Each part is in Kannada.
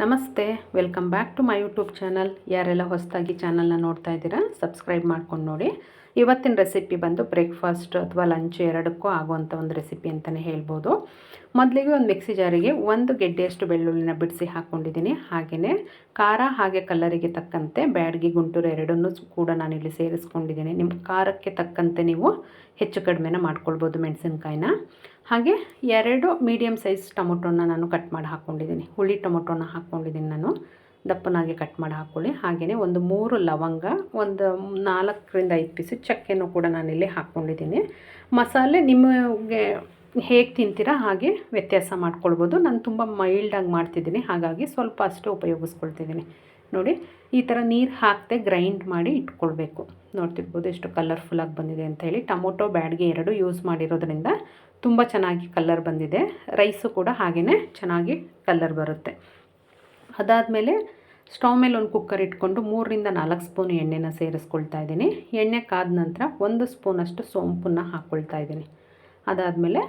ನಮಸ್ತೆ, welcome back to my YouTube channel. ಯಾರೆಲ್ಲ ಹೊಸದಾಗಿ ಚಾನಲ್ನ ನೋಡ್ತಾ ಇದ್ದೀರಾ, ಸಬ್ಸ್ಕ್ರೈಬ್ ಮಾಡ್ಕೊಂಡು ನೋಡಿ. ಇವತ್ತಿನ ರೆಸಿಪಿ ಬಂದು ಬ್ರೇಕ್ಫಾಸ್ಟ್ ಅಥವಾ ಲಂಚ್ ಎರಡಕ್ಕೂ ಆಗುವಂಥ ಒಂದು ರೆಸಿಪಿ ಅಂತಲೇ ಹೇಳ್ಬೋದು. ಮೊದಲಿಗೆ ಒಂದು ಮಿಕ್ಸಿ ಜಾರಿಗೆ ಒಂದು ಗೆಡ್ಡೆಯಷ್ಟು ಬೆಳ್ಳುಳ್ಳಿನ ಬಿಡಿಸಿ ಹಾಕ್ಕೊಂಡಿದ್ದೀನಿ ಹಾಗೆಯೇ ಖಾರ ಹಾಗೆ ಕಲ್ಲರಿಗೆ ತಕ್ಕಂತೆ ಬ್ಯಾಡ್ಗಿ ಗುಂಟೂರು ಎರಡನ್ನೂ ಕೂಡ ನಾನಿಲ್ಲಿ ಸೇರಿಸ್ಕೊಂಡಿದ್ದೀನಿ. ನಿಮ್ಮ ಖಾರಕ್ಕೆ ತಕ್ಕಂತೆ ನೀವು ಹೆಚ್ಚು ಕಡಿಮೆನ ಮಾಡ್ಕೊಳ್ಬೋದು ಮೆಣಸಿನ್ಕಾಯಿನ. ಹಾಗೆ ಎರಡು ಮೀಡಿಯಮ್ ಸೈಜ್ ಟೊಮೊಟೊನ ನಾನು ಕಟ್ ಮಾಡಿ ಹಾಕ್ಕೊಂಡಿದ್ದೀನಿ. ಹುಳಿ ಟೊಮೊಟೊನ ಹಾಕ್ಕೊಂಡಿದ್ದೀನಿ ನಾನು. ದಪ್ಪನಾಗಿ ಕಟ್ ಮಾಡಿ ಹಾಕ್ಕೊಳ್ಳಿ ಹಾಗೆಯೇ ಒಂದು ಮೂರು ಲವಂಗ, ಒಂದು ನಾಲ್ಕರಿಂದ ಐದು ಪೀಸು ಚಕ್ಕೆನೂ ಕೂಡ ನಾನಿಲ್ಲಿ ಹಾಕ್ಕೊಂಡಿದ್ದೀನಿ. ಮಸಾಲೆ ನಿಮಗೆ ಹೇಗೆ ತಿಂತೀರಾ ಹಾಗೆ ವ್ಯತ್ಯಾಸ ಮಾಡ್ಕೊಳ್ಬೋದು. ನಾನು ತುಂಬ ಮೈಲ್ಡಾಗಿ ಮಾಡ್ತಿದ್ದೀನಿ. ಹಾಗಾಗಿ ಸ್ವಲ್ಪ ಅಷ್ಟು ಉಪಯೋಗಿಸ್ಕೊಳ್ತಿದ್ದೀನಿ. ನೋಡಿ, ಈ ಥರ ನೀರು ಹಾಕದೆ ಗ್ರೈಂಡ್ ಮಾಡಿ ಇಟ್ಕೊಳ್ಬೇಕು. ನೋಡ್ತಿರ್ಬೋದು ಎಷ್ಟು ಕಲರ್ಫುಲ್ಲಾಗಿ ಬಂದಿದೆ ಅಂತ ಹೇಳಿ. ಟೊಮೊಟೊ ಬ್ಯಾಡ್ಗೆ ಎರಡು ಯೂಸ್ ಮಾಡಿರೋದ್ರಿಂದ ತುಂಬ ಚೆನ್ನಾಗಿ ಕಲ್ಲರ್ ಬಂದಿದೆ. ರೈಸು ಕೂಡ ಹಾಗೆಯೇ ಚೆನ್ನಾಗಿ ಕಲ್ಲರ್ ಬರುತ್ತೆ. ಅದಾದಮೇಲೆ ಸ್ಟವ್ ಮೇಲೆ ಒಂದು ಕುಕ್ಕರ್ ಇಟ್ಕೊಂಡು ಮೂರರಿಂದ ನಾಲ್ಕು ಸ್ಪೂನ್ ಎಣ್ಣೆನ ಸೇರಿಸ್ಕೊಳ್ತಾ ಇದ್ದೀನಿ. ಎಣ್ಣೆ ಕಾದ ನಂತರ ಒಂದು ಸ್ಪೂನಷ್ಟು ಸೋಂಪನ್ನು ಹಾಕ್ಕೊಳ್ತಾ ಇದ್ದೀನಿ. ಅದಾದಮೇಲೆ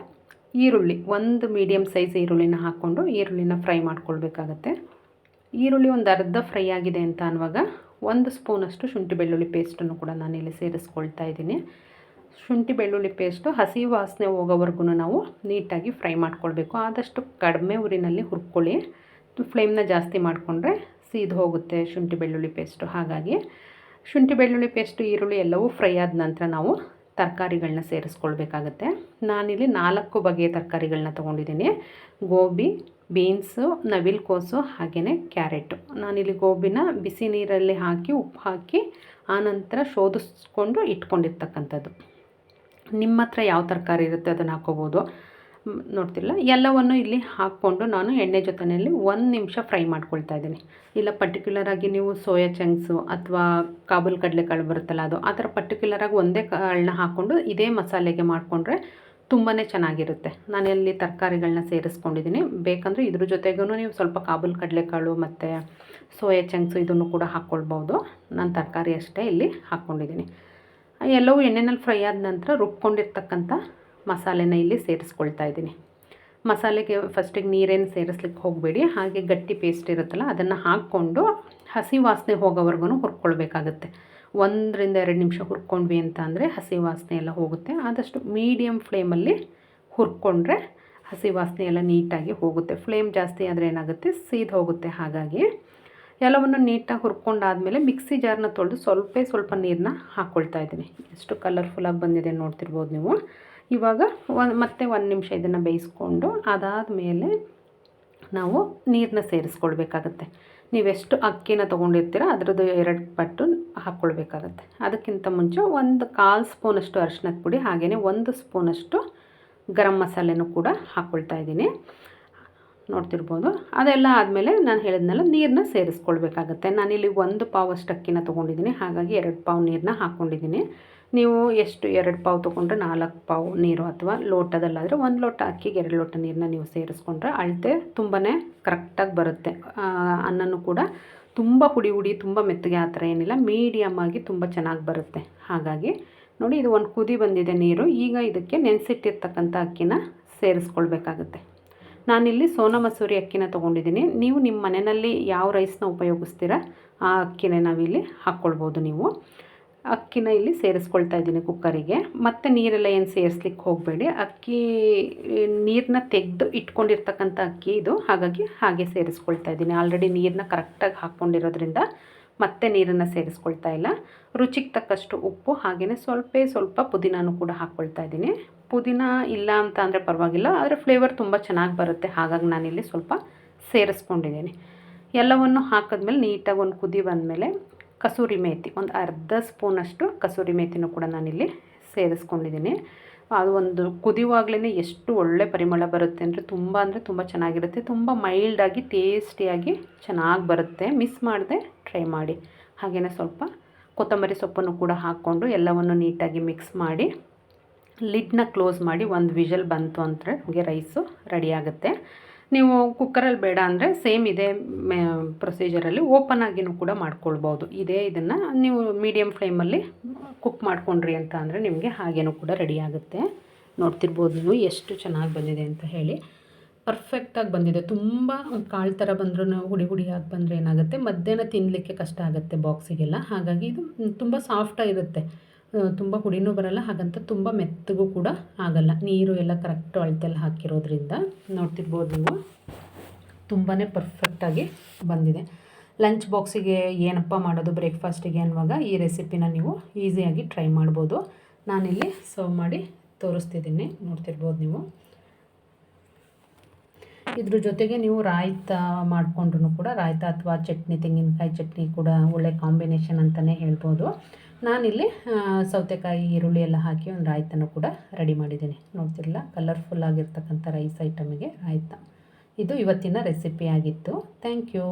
ಈರುಳ್ಳಿ, ಒಂದು ಮೀಡಿಯಮ್ ಸೈಜ್ ಈರುಳ್ಳಿನ ಹಾಕ್ಕೊಂಡು ಈರುಳ್ಳಿನ ಫ್ರೈ ಮಾಡ್ಕೊಳ್ಬೇಕಾಗತ್ತೆ. ಈರುಳ್ಳಿ ಒಂದು ಅರ್ಧ ಫ್ರೈ ಆಗಿದೆ ಅಂತ ಅನ್ನುವಾಗ ಒಂದು ಸ್ಪೂನಷ್ಟು ಶುಂಠಿ ಬೆಳ್ಳುಳ್ಳಿ ಪೇಸ್ಟನ್ನು ಕೂಡ ನಾನಿಲ್ಲಿ ಸೇರಿಸ್ಕೊಳ್ತಾ ಇದ್ದೀನಿ. ಶುಂಠಿ ಬೆಳ್ಳುಳ್ಳಿ ಪೇಸ್ಟು ಹಸಿ ವಾಸನೆ ಹೋಗೋವರೆಗೂ ನಾವು ನೀಟಾಗಿ ಫ್ರೈ ಮಾಡ್ಕೊಳ್ಬೇಕು. ಆದಷ್ಟು ಕಡಿಮೆ ಉರಿನಲ್ಲಿ ಹುರ್ಕೊಳ್ಳಿ. ಫ್ಲೇಮ್ನ ಜಾಸ್ತಿ ಮಾಡಿಕೊಂಡ್ರೆ ಸೀದು ಹೋಗುತ್ತೆ ಶುಂಠಿ ಬೆಳ್ಳುಳ್ಳಿ ಪೇಸ್ಟು ಹಾಗಾಗಿ ಶುಂಠಿ ಬೆಳ್ಳುಳ್ಳಿ ಪೇಸ್ಟು ಈರುಳ್ಳಿ ಎಲ್ಲವೂ ಫ್ರೈ ಆದ ನಂತರ ನಾವು ತರಕಾರಿಗಳನ್ನ ಸೇರಿಸ್ಕೊಳ್ಬೇಕಾಗತ್ತೆ. ನಾನಿಲ್ಲಿ ನಾಲ್ಕು ಬಗೆಯ ತರಕಾರಿಗಳನ್ನ ತೊಗೊಂಡಿದ್ದೀನಿ. ಗೋಬಿ, ಬೀನ್ಸು, ನವಿಲ್ಕೋಸು ಹಾಗೆಯೇ ಕ್ಯಾರೆಟು. ನಾನಿಲ್ಲಿ ಗೋಬಿನ ಬಿಸಿ ನೀರಲ್ಲಿ ಹಾಕಿ, ಉಪ್ಪು ಹಾಕಿ, ಆನಂತರ ಶೋಧಿಸ್ಕೊಂಡು ಇಟ್ಕೊಂಡಿರ್ತಕ್ಕಂಥದ್ದು. ನಿಮ್ಮ ಹತ್ರ ಯಾವ ತರಕಾರಿ ಇರುತ್ತೆ ಅದನ್ನು ಹಾಕೋಬೋದು. ನೋಡ್ತಿಲ್ಲ ಎಲ್ಲವನ್ನು ಇಲ್ಲಿ ಹಾಕ್ಕೊಂಡು ನಾನು ಎಣ್ಣೆ ಜೊತೆಯಲ್ಲಿ ಒಂದು ನಿಮಿಷ ಫ್ರೈ ಮಾಡ್ಕೊಳ್ತಾ ಇದ್ದೀನಿ. ಇಲ್ಲ ಪರ್ಟಿಕ್ಯುಲರಾಗಿ ನೀವು ಸೋಯಾ ಚಂಕ್ಸು ಅಥವಾ ಕಾಬೂಲ್ ಕಡಲೆಕಾಳು ಬರುತ್ತಲ್ಲ ಅದು, ಆ ಥರ ಪರ್ಟಿಕ್ಯುಲರಾಗಿ ಒಂದೇ ಕಾಳನ್ನ ಹಾಕ್ಕೊಂಡು ಇದೇ ಮಸಾಲೆಗೆ ಮಾಡಿಕೊಂಡ್ರೆ ತುಂಬಾ ಚೆನ್ನಾಗಿರುತ್ತೆ. ನಾನು ಇಲ್ಲಿ ತರಕಾರಿಗಳನ್ನ ಸೇರಿಸ್ಕೊಂಡಿದ್ದೀನಿ ಬೇಕಂದರೆ ಇದ್ರ ಜೊತೆಗೂ ನೀವು ಸ್ವಲ್ಪ ಕಾಬೂಲ್ ಕಡಲೆಕಾಳು ಮತ್ತು ಸೋಯಾ ಚಂಕ್ಸು ಇದನ್ನು ಕೂಡ ಹಾಕ್ಕೊಳ್ಬೋದು. ನಾನು ತರಕಾರಿ ಅಷ್ಟೇ ಇಲ್ಲಿ ಹಾಕ್ಕೊಂಡಿದ್ದೀನಿ ಎಲ್ಲವೂ ಎಣ್ಣೆನಲ್ಲಿ ಫ್ರೈ ಆದ ನಂತರ ರುಬ್ಕೊಂಡಿರ್ತಕ್ಕಂಥ ಮಸಾಲೆನ ಇಲ್ಲಿ ಸೇರಿಸ್ಕೊಳ್ತಾ ಇದ್ದೀನಿ. ಮಸಾಲೆಗೆ ಫಸ್ಟಿಗೆ ನೀರೇನು ಸೇರಿಸ್ಲಿಕ್ಕೆ ಹೋಗಬೇಡಿ, ಹಾಗೆ ಗಟ್ಟಿ ಪೇಸ್ಟ್ ಇರುತ್ತಲ್ಲ ಅದನ್ನು ಹಾಕ್ಕೊಂಡು ಹಸಿ ವಾಸನೆ ಹೋಗೋವರೆಗೂ ಹುರ್ಕೊಳ್ಬೇಕಾಗುತ್ತೆ. ಒಂದರಿಂದ ಎರಡು ನಿಮಿಷ ಹುರ್ಕೊಂಡ್ವಿ ಅಂತ ಅಂದರೆ ಹಸಿ ವಾಸನೆ ಎಲ್ಲ ಹೋಗುತ್ತೆ. ಆದಷ್ಟು ಮೀಡಿಯಮ್ ಫ್ಲೇಮಲ್ಲಿ ಹುರ್ಕೊಂಡ್ರೆ ಹಸಿ ವಾಸನೆ ಎಲ್ಲ ನೀಟಾಗಿ ಹೋಗುತ್ತೆ. ಫ್ಲೇಮ್ ಜಾಸ್ತಿ ಆದರೆ ಏನಾಗುತ್ತೆ? ಸೀದ್ ಹೋಗುತ್ತೆ ಹಾಗಾಗಿ. ಎಲ್ಲವನ್ನು ನೀಟಾಗಿ ಹುರ್ಕೊಂಡಾದಮೇಲೆ ಮಿಕ್ಸಿ ಜಾರ್ನ ತೊಳೆದು ಸ್ವಲ್ಪ ಸ್ವಲ್ಪ ನೀರನ್ನ ಹಾಕ್ಕೊಳ್ತಾ ಇದ್ದೀನಿ. ಎಷ್ಟು ಕಲರ್ಫುಲ್ಲಾಗಿ ಬಂದಿದೆ ನೋಡ್ತಿರ್ಬೋದು ನೀವು. ಇವಾಗ ಒಂದು ಮತ್ತೆ ಒಂದು ನಿಮಿಷ ಇದನ್ನು ಬೇಯಿಸ್ಕೊಂಡು ಅದಾದ ಮೇಲೆ ನಾವು ನೀರನ್ನ ಸೇರಿಸ್ಕೊಳ್ಬೇಕಾಗತ್ತೆ. ನೀವೆಷ್ಟು ಅಕ್ಕಿನ ತೊಗೊಂಡಿರ್ತೀರ ಅದರದ್ದು ಎರಡು ಪಟ್ಟು ಹಾಕ್ಕೊಳ್ಬೇಕಾಗತ್ತೆ ಅದಕ್ಕಿಂತ ಮುಂಚೆ ಒಂದು ಕಾಲು ಸ್ಪೂನಷ್ಟು ಅರಿಶಿನದ ಪುಡಿ ಹಾಗೆಯೇ ಒಂದು ಸ್ಪೂನಷ್ಟು ಗರಂ ಮಸಾಲೆನೂ ಕೂಡ ಹಾಕ್ಕೊಳ್ತಾ ಇದ್ದೀನಿ. ನೋಡ್ತಿರ್ಬೋದು. ಅದೆಲ್ಲ ಆದಮೇಲೆ ನಾನು ಹೇಳಿದ್ನಲ್ಲ ನೀರನ್ನ ಸೇರಿಸ್ಕೊಳ್ಬೇಕಾಗತ್ತೆ. ನಾನಿಲ್ಲಿ ಒಂದು ಪಾವ್ ಅಕ್ಕಿನ ತೊಗೊಂಡಿದ್ದೀನಿ. ಹಾಗಾಗಿ ಎರಡು ಪಾವ್ ನೀರನ್ನ ಹಾಕ್ಕೊಂಡಿದ್ದೀನಿ ನೀವು ಎಷ್ಟು ಎರಡು ಪಾವು ತೊಗೊಂಡ್ರೆ ನಾಲ್ಕು ಪಾವ್ ನೀರು ಅಥವಾ ಲೋಟದಲ್ಲಾದರೆ ಒಂದು ಲೋಟ ಅಕ್ಕಿಗೆ ಎರಡು ಲೋಟ ನೀರನ್ನ ನೀವು ಸೇರಿಸ್ಕೊಂಡ್ರೆ ಅಳತೆ ತುಂಬಾ ಕರೆಕ್ಟಾಗಿ ಬರುತ್ತೆ. ಅನ್ನನೂ ಕೂಡ ತುಂಬ ಹುಡಿ ಹುಡಿ, ತುಂಬ ಮೆತ್ತಗೆ ಆ ಥರ ಏನಿಲ್ಲ. ಮೀಡಿಯಮ್ ಆಗಿ ತುಂಬ ಚೆನ್ನಾಗಿ ಬರುತ್ತೆ. ಹಾಗಾಗಿ ನೋಡಿ, ಇದು ಒಂದು ಕುದಿ ಬಂದಿದೆ ನೀರು. ಈಗ ಇದಕ್ಕೆ ನೆನೆಸಿಟ್ಟಿರ್ತಕ್ಕಂಥ ಅಕ್ಕಿನ ಸೇರಿಸ್ಕೊಳ್ಬೇಕಾಗುತ್ತೆ. ನಾನಿಲ್ಲಿ ಸೋನಾ ಮಸೂರಿ ಅಕ್ಕಿನ ತೊಗೊಂಡಿದ್ದೀನಿ. ನೀವು ನಿಮ್ಮ ಮನೆಯಲ್ಲಿ ಯಾವ ರೈಸ್ನ ಉಪಯೋಗಿಸ್ತೀರ ಆ ಅಕ್ಕಿನೇ ನಾವಿಲ್ಲಿ ಹಾಕ್ಕೊಳ್ಬೋದು ನೀವು. ಅಕ್ಕಿನ ಇಲ್ಲಿ ಸೇರಿಸ್ಕೊಳ್ತಾ ಇದ್ದೀನಿ ಕುಕ್ಕರಿಗೆ. ಮತ್ತು ನೀರೆಲ್ಲ ಏನು ಸೇರಿಸ್ಲಿಕ್ಕೆ ಹೋಗಬೇಡಿ. ಅಕ್ಕಿ ನೀರನ್ನ ತೆಗೆದು ಇಟ್ಕೊಂಡಿರ್ತಕ್ಕಂಥ ಅಕ್ಕಿ ಇದು. ಹಾಗಾಗಿ ಹಾಗೆ ಸೇರಿಸ್ಕೊಳ್ತಾ ಇದ್ದೀನಿ. ಆಲ್ರೆಡಿ ನೀರನ್ನ ಕರೆಕ್ಟಾಗಿ ಹಾಕ್ಕೊಂಡಿರೋದ್ರಿಂದ ಮತ್ತೆ ನೀರನ್ನು ಸೇರಿಸ್ಕೊಳ್ತಾ ಇಲ್ಲ. ರುಚಿಗೆ ತಕ್ಕಷ್ಟು ಉಪ್ಪು, ಹಾಗೆಯೇ ಸ್ವಲ್ಪ ಸ್ವಲ್ಪ ಪುದೀನಾನು ಕೂಡ ಹಾಕ್ಕೊಳ್ತಾ ಇದ್ದೀನಿ. ಪುದೀನ ಇಲ್ಲ ಅಂತ ಅಂದರೆ ಪರವಾಗಿಲ್ಲ, ಆದರೆ ಫ್ಲೇವರ್ ತುಂಬ ಚೆನ್ನಾಗಿ ಬರುತ್ತೆ. ಹಾಗಾಗಿ ನಾನಿಲ್ಲಿ ಸ್ವಲ್ಪ ಸೇರಿಸ್ಕೊಂಡಿದ್ದೀನಿ. ಎಲ್ಲವನ್ನು ಹಾಕಿದ್ಮೇಲೆ ನೀಟಾಗಿ ಒಂದು ಕುದಿ ಬಂದಮೇಲೆ ಕಸೂರಿ ಮೇಥಿ ಒಂದು ಅರ್ಧ ಸ್ಪೂನಷ್ಟು ಕಸೂರಿ ಮೇಥಿನೂ ಕೂಡ ನಾನಿಲ್ಲಿ ಸೇರಿಸ್ಕೊಂಡಿದ್ದೀನಿ. ಅದು ಒಂದು ಕುದಿಯುವಾಗಲೇ ಎಷ್ಟು ಒಳ್ಳೆ ಪರಿಮಳ ಬರುತ್ತೆ ಅಂದರೆ ತುಂಬ ಅಂದರೆ ತುಂಬ ಚೆನ್ನಾಗಿರುತ್ತೆ. ತುಂಬ ಮೈಲ್ಡಾಗಿ, ಟೇಸ್ಟಿಯಾಗಿ ಚೆನ್ನಾಗಿ ಬರುತ್ತೆ. ಮಿಸ್ ಮಾಡದೆ ಟ್ರೈ ಮಾಡಿ. ಹಾಗೆಯೇ ಸ್ವಲ್ಪ ಕೊತ್ತಂಬರಿ ಸೊಪ್ಪನ್ನು ಕೂಡ ಹಾಕ್ಕೊಂಡು ಎಲ್ಲವನ್ನು ನೀಟಾಗಿ ಮಿಕ್ಸ್ ಮಾಡಿ ಲಿಡ್ನ ಕ್ಲೋಸ್ ಮಾಡಿ ಒಂದು ವಿಷಲ್ ಬಂತು ಅಂದರೆ ನಮಗೆ ರೈಸು ರೆಡಿ ಆಗುತ್ತೆ. ನೀವು ಕುಕ್ಕರಲ್ಲಿ ಬೇಡ ಅಂದರೆ ಸೇಮ್ ಇದೇ ಪ್ರೊಸೀಜರಲ್ಲಿ ಓಪನ್ ಆಗಿನೂ ಕೂಡ ಮಾಡ್ಕೊಳ್ಬೋದು. ಇದೇ ಇದನ್ನು ನೀವು ಮೀಡಿಯಮ್ ಫ್ಲೇಮಲ್ಲಿ ಕುಕ್ ಮಾಡ್ಕೊಂಡ್ರಿ ಅಂತ ಅಂದರೆ ನಿಮಗೆ ಹಾಗೇನೂ ಕೂಡ ರೆಡಿ ಆಗುತ್ತೆ. ನೋಡ್ತಿರ್ಬೋದು ನೀವು ಎಷ್ಟು ಚೆನ್ನಾಗಿ ಬಂದಿದೆ ಅಂತ ಹೇಳಿ. ಪರ್ಫೆಕ್ಟಾಗಿ ಬಂದಿದೆ. ತುಂಬ ಕಾಳು ಥರ ಬಂದ್ರೂ ಹುಡಿ ಹುಡಿಯಾಗಿ ಬಂದರೆ ಏನಾಗುತ್ತೆ? ಮಧ್ಯಾಹ್ನ ತಿನ್ನಲಿಕ್ಕೆ ಕಷ್ಟ ಆಗುತ್ತೆ ಬಾಕ್ಸಿಗೆಲ್ಲ ಹಾಗಾಗಿ ಇದು ತುಂಬ ಸಾಫ್ಟಾಗಿರುತ್ತೆ ತುಂಬ ಹುಡಿನೂ ಬರಲ್ಲ, ಹಾಗಂತ ತುಂಬ ಮೆತ್ತಗೂ ಕೂಡ ಆಗಲ್ಲ. ನೀರು ಎಲ್ಲ ಕರೆಕ್ಟ್ ಅಳತೆಲ್ಲ ಹಾಕಿರೋದ್ರಿಂದ ನೋಡ್ತಿರ್ಬೋದು ನೀವು. ತುಂಬಾ ಪರ್ಫೆಕ್ಟಾಗಿ ಬಂದಿದೆ. ಲಂಚ್ ಬಾಕ್ಸಿಗೆ ಏನಪ್ಪ ಮಾಡೋದು ಬ್ರೇಕ್ಫಾಸ್ಟಿಗೆ ಅನ್ನುವಾಗ ಈ ರೆಸಿಪಿನ ನೀವು ಈಸಿಯಾಗಿ ಟ್ರೈ ಮಾಡ್ಬೋದು. ನಾನಿಲ್ಲಿ ಸರ್ವ್ ಮಾಡಿ ತೋರಿಸ್ತಿದ್ದೀನಿ, ನೋಡ್ತಿರ್ಬೋದು ನೀವು. ಇದ್ರ ಜೊತೆಗೆ ನೀವು ರಾಯ್ತ ಮಾಡಿಕೊಂಡ್ರು ಕೂಡ, ರಾಯ್ತ ಅಥವಾ ಚಟ್ನಿ, ತೆಂಗಿನಕಾಯಿ ಚಟ್ನಿ ಕೂಡ ಒಳ್ಳೆ ಕಾಂಬಿನೇಷನ್ ಅಂತಲೇ ಹೇಳ್ಬೋದು. ನಾನಿಲ್ಲಿ ಸೌತೆಕಾಯಿ, ಈರುಳ್ಳಿ ಎಲ್ಲ ಹಾಕಿ ಒಂದು ರಾಯ್ತನೂ ಕೂಡ ರೆಡಿ ಮಾಡಿದ್ದೀನಿ. ನೋಡ್ತಿರಲ್ಲ ಕಲರ್ಫುಲ್ ಆಗಿರ್ತಕ್ಕಂಥ ರೈಸ್ ಐಟಮಿಗೆ ರಾಯ್ತ. ಇದು ಇವತ್ತಿನ ರೆಸಿಪಿ ಆಗಿತ್ತು. Thank you